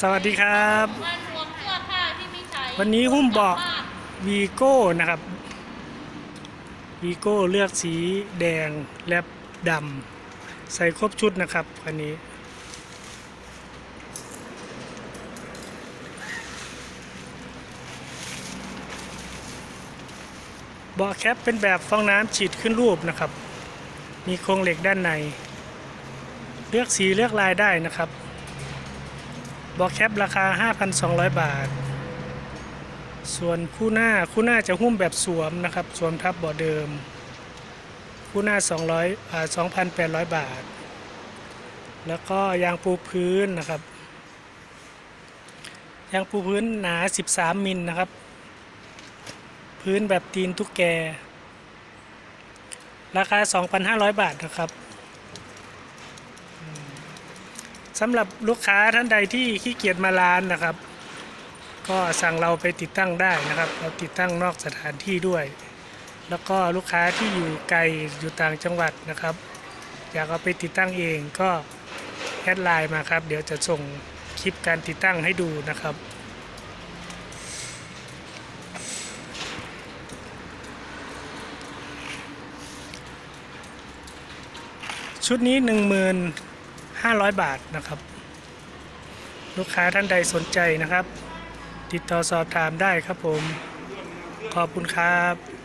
สวัสดีครับว่ารวมเสื้อผ้าที่ไม่ใช้วันนี้หุ้มเบาะกลับ้นวีโก้นะครับวีโก้เลือกสีแดงและดำใส่ครบชุดนะครับคันนี้เบาะแคปเป็นแบบฟองน้ำฉีดขึ้นรูปนะครับ มีโครงเหล็กด้านใน เลือกสีเลือกลายได้นะครับเบาแคปราคา 5,200 บาท ส่วนคู่หน้าคู่หน้าจะหุ้มแบบสวมนะครับ สวมทับเบาะเดิม คู่หน้า 200อ่า2,800 บาท แล้วก็ยางปูพื้นนะครับ ยางปูพื้นหนา 13 มิลนะครับ พื้นแบบตีนตุ๊กแก ราคา 2,500 บาทนะครับอืม สำหรับลูกค้าท่านใดที่ขี้เกียจมาร้านนะครับ ก็สั่งเราไปติดตั้งได้นะครับ เราติดตั้งนอกสถานที่ด้วย แล้วก็ลูกค้าที่อยู่ไกลอยู่ต่างจังหวัดนะครับ อยากเอาไปติดตั้งเองก็แอดไลน์มาครับ เดี๋ยวจะส่งคลิปการติดตั้งให้ดูนะครับชุดนี้ 500 บาทนะครับ ลูกค้าท่านใดสนใจนะครับ ติดต่อสอบถามได้ครับผม ขอบคุณครับ